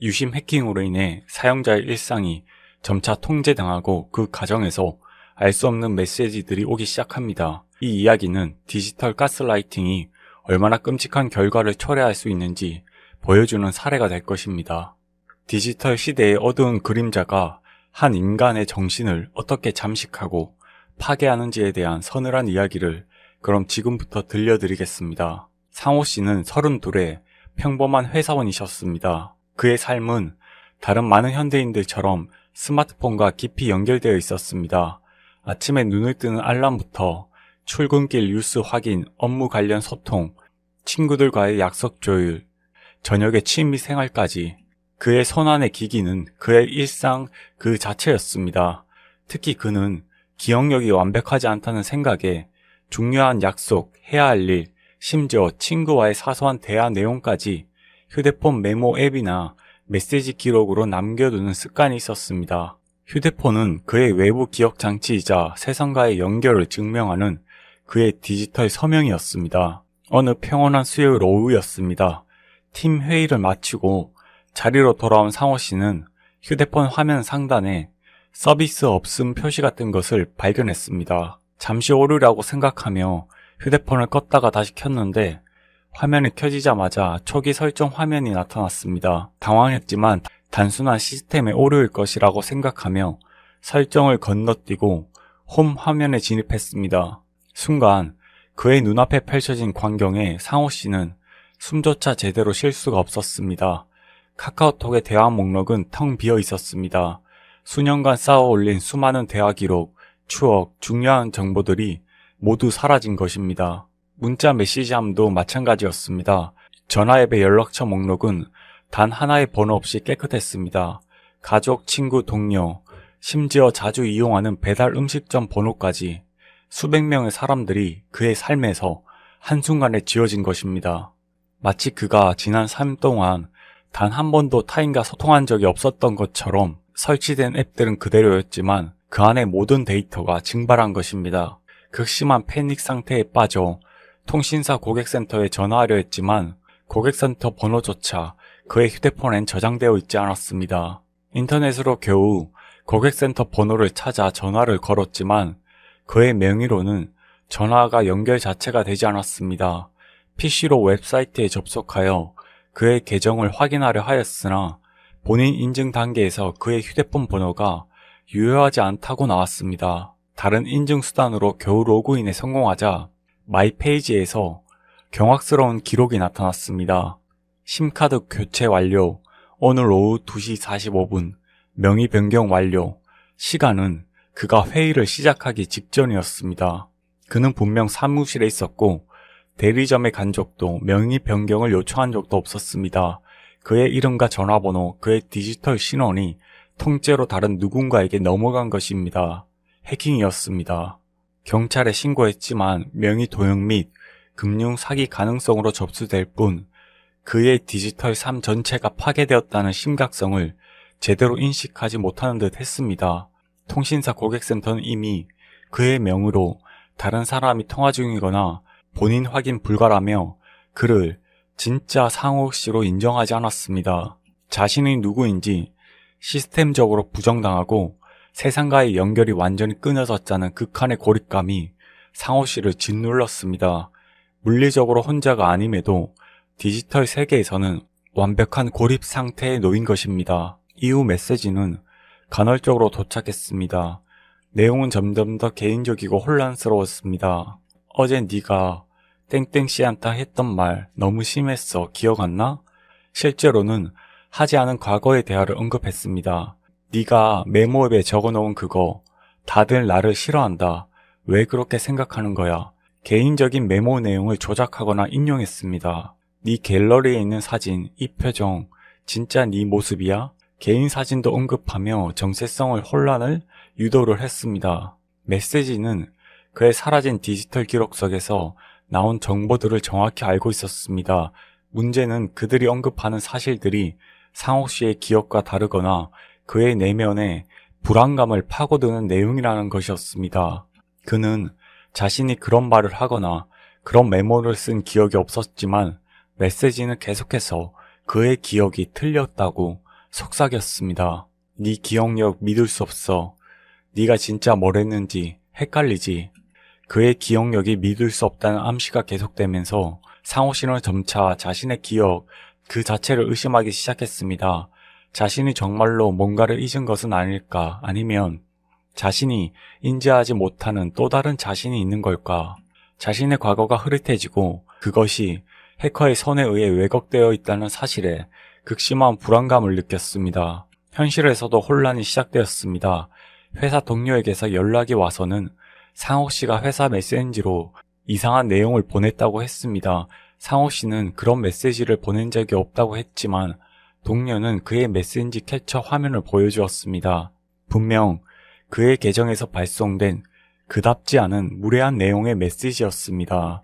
유심 해킹으로 인해 사용자의 일상이 점차 통제당하고 그 과정에서 알 수 없는 메시지들이 오기 시작합니다. 이 이야기는 디지털 가스라이팅이 얼마나 끔찍한 결과를 초래할 수 있는지 보여주는 사례가 될 것입니다. 디지털 시대의 어두운 그림자가 한 인간의 정신을 어떻게 잠식하고 파괴하는지에 대한 서늘한 이야기를 그럼 지금부터 들려드리겠습니다. 상호 씨는 32의 평범한 회사원이셨습니다. 그의 삶은 다른 많은 현대인들처럼 스마트폰과 깊이 연결되어 있었습니다. 아침에 눈을 뜨는 알람부터 출근길 뉴스 확인, 업무 관련 소통, 친구들과의 약속 조율, 저녁의 취미 생활까지 그의 손안의 기기는 그의 일상 그 자체였습니다. 특히 그는 기억력이 완벽하지 않다는 생각에 중요한 약속, 해야 할 일, 심지어 친구와의 사소한 대화 내용까지 휴대폰 메모 앱이나 메시지 기록으로 남겨두는 습관이 있었습니다. 휴대폰은 그의 외부 기억 장치이자 세상과의 연결을 증명하는 그의 디지털 서명이었습니다. 어느 평온한 수요일 오후였습니다. 팀 회의를 마치고 자리로 돌아온 상호 씨는 휴대폰 화면 상단에 서비스 없음 표시 같은 것을 발견했습니다. 잠시 오류라고 생각하며 휴대폰을 껐다가 다시 켰는데 화면이 켜지자마자 초기 설정 화면이 나타났습니다. 당황했지만 단순한 시스템의 오류일 것이라고 생각하며 설정을 건너뛰고 홈 화면에 진입했습니다. 순간 그의 눈앞에 펼쳐진 광경에 상호 씨는 숨조차 제대로 쉴 수가 없었습니다. 카카오톡의 대화 목록은 텅 비어 있었습니다. 수년간 쌓아 올린 수많은 대화 기록, 추억, 중요한 정보들이 모두 사라진 것입니다. 문자 메시지함도 마찬가지였습니다. 전화 앱의 연락처 목록은 단 하나의 번호 없이 깨끗했습니다. 가족, 친구, 동료, 심지어 자주 이용하는 배달 음식점 번호까지 수백 명의 사람들이 그의 삶에서 한순간에 지워진 것입니다. 마치 그가 지난 삶 동안 단 한 번도 타인과 소통한 적이 없었던 것처럼 설치된 앱들은 그대로였지만 그 안의 모든 데이터가 증발한 것입니다. 극심한 패닉 상태에 빠져 통신사 고객센터에 전화하려 했지만 고객센터 번호조차 그의 휴대폰엔 저장되어 있지 않았습니다. 인터넷으로 겨우 고객센터 번호를 찾아 전화를 걸었지만 그의 명의로는 전화가 연결 자체가 되지 않았습니다. PC로 웹사이트에 접속하여 그의 계정을 확인하려 하였으나 본인 인증 단계에서 그의 휴대폰 번호가 유효하지 않다고 나왔습니다. 다른 인증 수단으로 겨우 로그인에 성공하자 마이 페이지에서 경악스러운 기록이 나타났습니다. 심카드 교체 완료, 오늘 오후 2시 45분, 명의 변경 완료, 시간은 그가 회의를 시작하기 직전이었습니다. 그는 분명 사무실에 있었고 대리점에 간 적도 명의 변경을 요청한 적도 없었습니다. 그의 이름과 전화번호, 그의 디지털 신원이 통째로 다른 누군가에게 넘어간 것입니다. 해킹이었습니다. 경찰에 신고했지만 명의 도용 및 금융 사기 가능성으로 접수될 뿐 그의 디지털 삶 전체가 파괴되었다는 심각성을 제대로 인식하지 못하는 듯 했습니다. 통신사 고객센터는 이미 그의 명으로 다른 사람이 통화 중이거나 본인 확인 불가라며 그를 진짜 상호 씨로 인정하지 않았습니다. 자신이 누구인지 시스템적으로 부정당하고 세상과의 연결이 완전히 끊어졌다는 극한의 고립감이 상호 씨를 짓눌렀습니다. 물리적으로 혼자가 아님에도 디지털 세계에서는 완벽한 고립 상태에 놓인 것입니다. 이후 메시지는 간헐적으로 도착했습니다. 내용은 점점 더 개인적이고 혼란스러웠습니다. 어제 네가 땡땡 씨한테 했던 말 너무 심했어. 기억 안 나? 실제로는 하지 않은 과거의 대화를 언급했습니다. 네가 메모앱에 적어놓은 그거 다들 나를 싫어한다. 왜 그렇게 생각하는 거야? 개인적인 메모 내용을 조작하거나 인용했습니다. 네 갤러리에 있는 사진, 이 표정, 진짜 네 모습이야? 개인 사진도 언급하며 정체성을 혼란을 유도를 했습니다. 메시지는 그의 사라진 디지털 기록 속에서 나온 정보들을 정확히 알고 있었습니다. 문제는 그들이 언급하는 사실들이 상옥 씨의 기억과 다르거나 그의 내면에 불안감을 파고드는 내용이라는 것이었습니다. 그는 자신이 그런 말을 하거나 그런 메모를 쓴 기억이 없었지만 메시지는 계속해서 그의 기억이 틀렸다고 속삭였습니다. 네 기억력 믿을 수 없어. 네가 진짜 뭘 했는지 헷갈리지. 그의 기억력이 믿을 수 없다는 암시가 계속되면서 상호 씨는 점차 자신의 기억 그 자체를 의심하기 시작했습니다. 자신이 정말로 뭔가를 잊은 것은 아닐까 아니면 자신이 인지하지 못하는 또 다른 자신이 있는 걸까? 자신의 과거가 흐릿해지고 그것이 해커의 손에 의해 왜곡되어 있다는 사실에 극심한 불안감을 느꼈습니다. 현실에서도 혼란이 시작되었습니다. 회사 동료에게서 연락이 와서는 상호 씨가 회사 메시지로 이상한 내용을 보냈다고 했습니다. 상호 씨는 그런 메시지를 보낸 적이 없다고 했지만 동료는 그의 메신지 캡처 화면을 보여주었습니다. 분명 그의 계정에서 발송된 그답지 않은 무례한 내용의 메시지였습니다.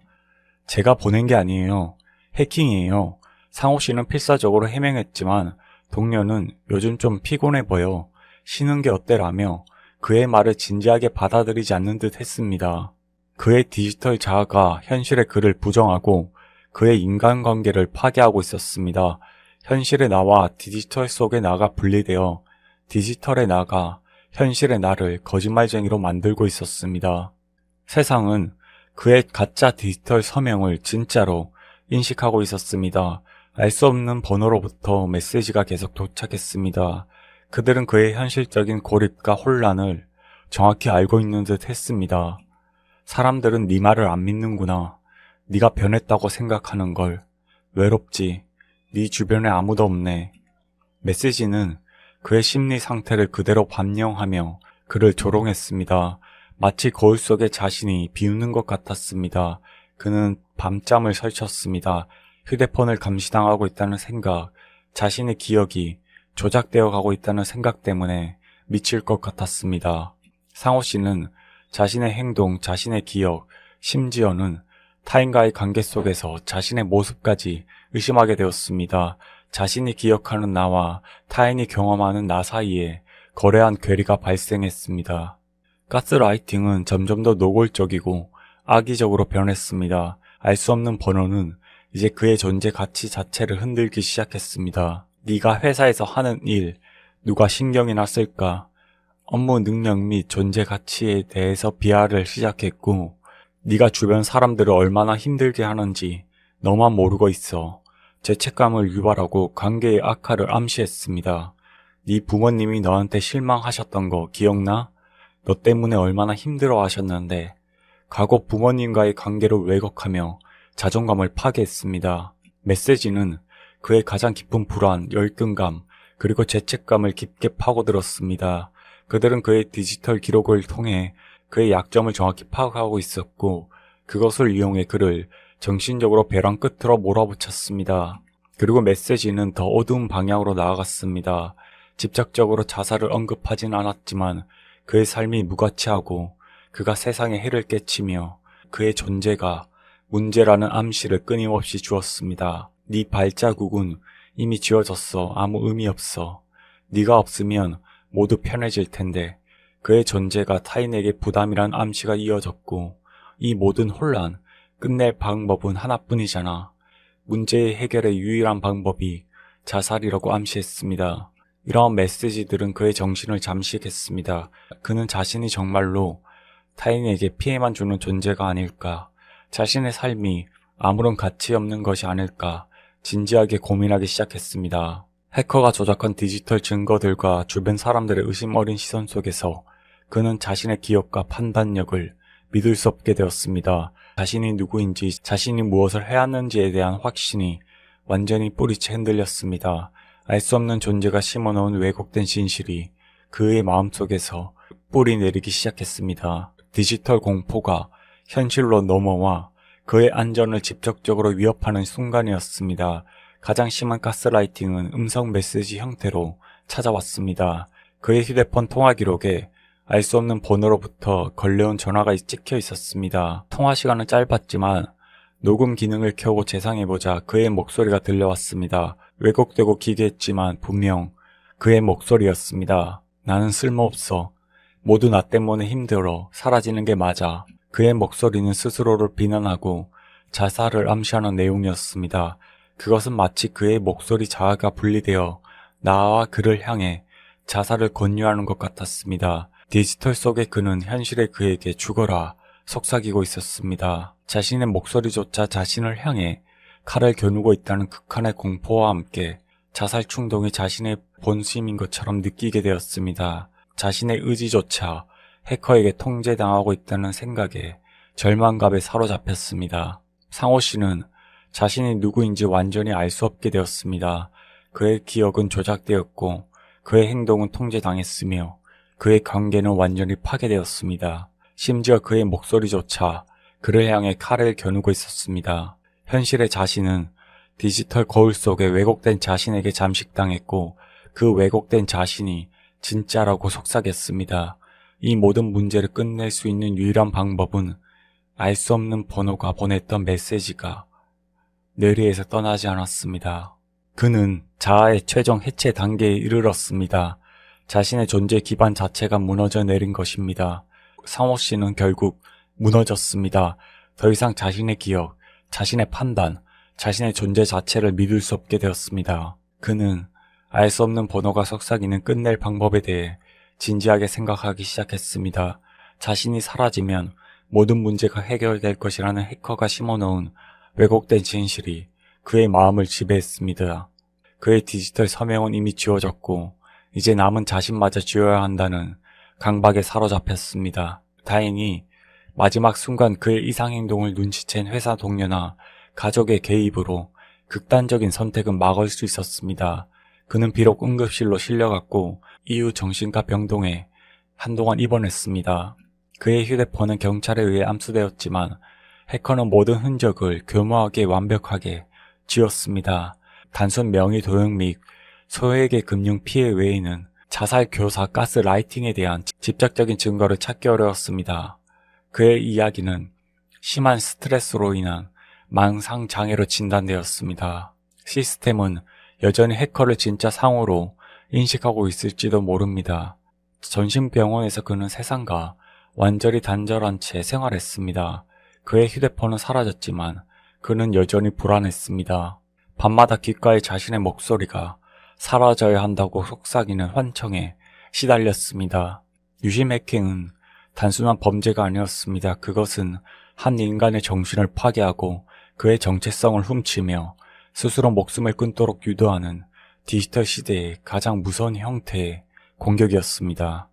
제가 보낸 게 아니에요. 해킹이에요. 상호 씨는 필사적으로 해명했지만 동료는 요즘 좀 피곤해 보여. 쉬는 게 어때라며 그의 말을 진지하게 받아들이지 않는 듯 했습니다. 그의 디지털 자아가 현실의 그를 부정하고 그의 인간관계를 파괴하고 있었습니다. 현실의 나와 디지털 속의 나가 분리되어 디지털의 나가 현실의 나를 거짓말쟁이로 만들고 있었습니다. 세상은 그의 가짜 디지털 서명을 진짜로 인식하고 있었습니다. 알 수 없는 번호로부터 메시지가 계속 도착했습니다. 그들은 그의 현실적인 고립과 혼란을 정확히 알고 있는 듯 했습니다. 사람들은 네 말을 안 믿는구나. 네가 변했다고 생각하는 걸. 외롭지. 네 주변에 아무도 없네. 메시지는 그의 심리 상태를 그대로 반영하며 그를 조롱했습니다. 마치 거울 속에 자신이 비웃는 것 같았습니다. 그는 밤잠을 설쳤습니다. 휴대폰을 감시당하고 있다는 생각, 자신의 기억이 조작되어 가고 있다는 생각 때문에 미칠 것 같았습니다. 상호 씨는 자신의 행동, 자신의 기억, 심지어는 타인과의 관계 속에서 자신의 모습까지 의심하게 되었습니다. 자신이 기억하는 나와 타인이 경험하는 나 사이에 거래한 괴리가 발생했습니다. 가스라이팅은 점점 더 노골적이고 악의적으로 변했습니다. 알 수 없는 번호는 이제 그의 존재 가치 자체를 흔들기 시작했습니다. 네가 회사에서 하는 일, 누가 신경이나 쓸까? 업무 능력 및 존재 가치에 대해서 비하를 시작했고, 네가 주변 사람들을 얼마나 힘들게 하는지 너만 모르고 있어. 죄책감을 유발하고 관계의 악화를 암시했습니다. 네 부모님이 너한테 실망하셨던 거 기억나? 너 때문에 얼마나 힘들어 하셨는데 과거 부모님과의 관계를 왜곡하며 자존감을 파괴했습니다. 메시지는 그의 가장 깊은 불안, 열등감, 그리고 죄책감을 깊게 파고들었습니다. 그들은 그의 디지털 기록을 통해 그의 약점을 정확히 파악하고 있었고 그것을 이용해 그를 정신적으로 벼랑 끝으로 몰아붙였습니다. 그리고 메시지는 더 어두운 방향으로 나아갔습니다. 직접적으로 자살을 언급하진 않았지만 그의 삶이 무가치하고 그가 세상에 해를 끼치며 그의 존재가 문제라는 암시를 끊임없이 주었습니다. 네 발자국은 이미 지워졌어. 아무 의미 없어. 네가 없으면 모두 편해질 텐데 그의 존재가 타인에게 부담이란 암시가 이어졌고 이 모든 혼란 끝낼 방법은 하나뿐이잖아. 문제의 해결의 유일한 방법이 자살이라고 암시했습니다. 이러한 메시지들은 그의 정신을 잠식했습니다. 그는 자신이 정말로 타인에게 피해만 주는 존재가 아닐까, 자신의 삶이 아무런 가치 없는 것이 아닐까, 진지하게 고민하기 시작했습니다. 해커가 조작한 디지털 증거들과 주변 사람들의 의심 어린 시선 속에서 그는 자신의 기억과 판단력을 믿을 수 없게 되었습니다. 자신이 누구인지, 자신이 무엇을 해왔는지에 대한 확신이 완전히 뿌리채 흔들렸습니다. 알 수 없는 존재가 심어놓은 왜곡된 진실이 그의 마음속에서 뿌리 내리기 시작했습니다. 디지털 공포가 현실로 넘어와 그의 안전을 직접적으로 위협하는 순간이었습니다. 가장 심한 가스라이팅은 음성 메시지 형태로 찾아왔습니다. 그의 휴대폰 통화 기록에 알 수 없는 번호로부터 걸려온 전화가 찍혀 있었습니다. 통화 시간은 짧았지만 녹음 기능을 켜고 재상해보자 그의 목소리가 들려왔습니다. 왜곡되고 기괴했지만 분명 그의 목소리였습니다. 나는 쓸모없어. 모두 나 때문에 힘들어. 사라지는 게 맞아. 그의 목소리는 스스로를 비난하고 자살을 암시하는 내용이었습니다. 그것은 마치 그의 목소리 자아가 분리되어 나와 그를 향해 자살을 권유하는 것 같았습니다. 디지털 속의 그는 현실의 그에게 죽어라 속삭이고 있었습니다. 자신의 목소리조차 자신을 향해 칼을 겨누고 있다는 극한의 공포와 함께 자살 충동이 자신의 본심인 것처럼 느끼게 되었습니다. 자신의 의지조차 해커에게 통제당하고 있다는 생각에 절망감에 사로잡혔습니다. 상호 씨는 자신이 누구인지 완전히 알 수 없게 되었습니다. 그의 기억은 조작되었고 그의 행동은 통제당했으며 그의 관계는 완전히 파괴되었습니다. 심지어 그의 목소리조차 그를 향해 칼을 겨누고 있었습니다. 현실의 자신은 디지털 거울 속에 왜곡된 자신에게 잠식당했고 그 왜곡된 자신이 진짜라고 속삭였습니다. 이 모든 문제를 끝낼 수 있는 유일한 방법은 알 수 없는 번호가 보냈던 메시지가 뇌리에서 떠나지 않았습니다. 그는 자아의 최종 해체 단계에 이르렀습니다. 자신의 존재 기반 자체가 무너져 내린 것입니다. 상호 씨는 결국 무너졌습니다. 더 이상 자신의 기억, 자신의 판단, 자신의 존재 자체를 믿을 수 없게 되었습니다. 그는 알 수 없는 번호가 속삭이는 끝낼 방법에 대해 진지하게 생각하기 시작했습니다. 자신이 사라지면 모든 문제가 해결될 것이라는 해커가 심어놓은 왜곡된 진실이 그의 마음을 지배했습니다. 그의 디지털 서명은 이미 지워졌고 이제 남은 자신마저 지워야 한다는 강박에 사로잡혔습니다. 다행히 마지막 순간 그의 이상 행동을 눈치챈 회사 동료나 가족의 개입으로 극단적인 선택은 막을 수 있었습니다. 그는 비록 응급실로 실려갔고 이후 정신과 병동에 한동안 입원했습니다. 그의 휴대폰은 경찰에 의해 암수되었지만 해커는 모든 흔적을 교묘하게 완벽하게 지웠습니다. 단순 명의 도용 및 소액의 금융 피해 외에는 자살 교사 가스 라이팅에 대한 직접적인 증거를 찾기 어려웠습니다. 그의 이야기는 심한 스트레스로 인한 망상 장애로 진단되었습니다. 시스템은 여전히 해커를 진짜 상호로 인식하고 있을지도 모릅니다. 전신병원에서 그는 세상과 완전히 단절한 채 생활했습니다. 그의 휴대폰은 사라졌지만 그는 여전히 불안했습니다. 밤마다 귓가에 자신의 목소리가 사라져야 한다고 속삭이는 환청에 시달렸습니다. 유심 해킹은 단순한 범죄가 아니었습니다. 그것은 한 인간의 정신을 파괴하고 그의 정체성을 훔치며 스스로 목숨을 끊도록 유도하는 디지털 시대의 가장 무서운 형태의 공격이었습니다.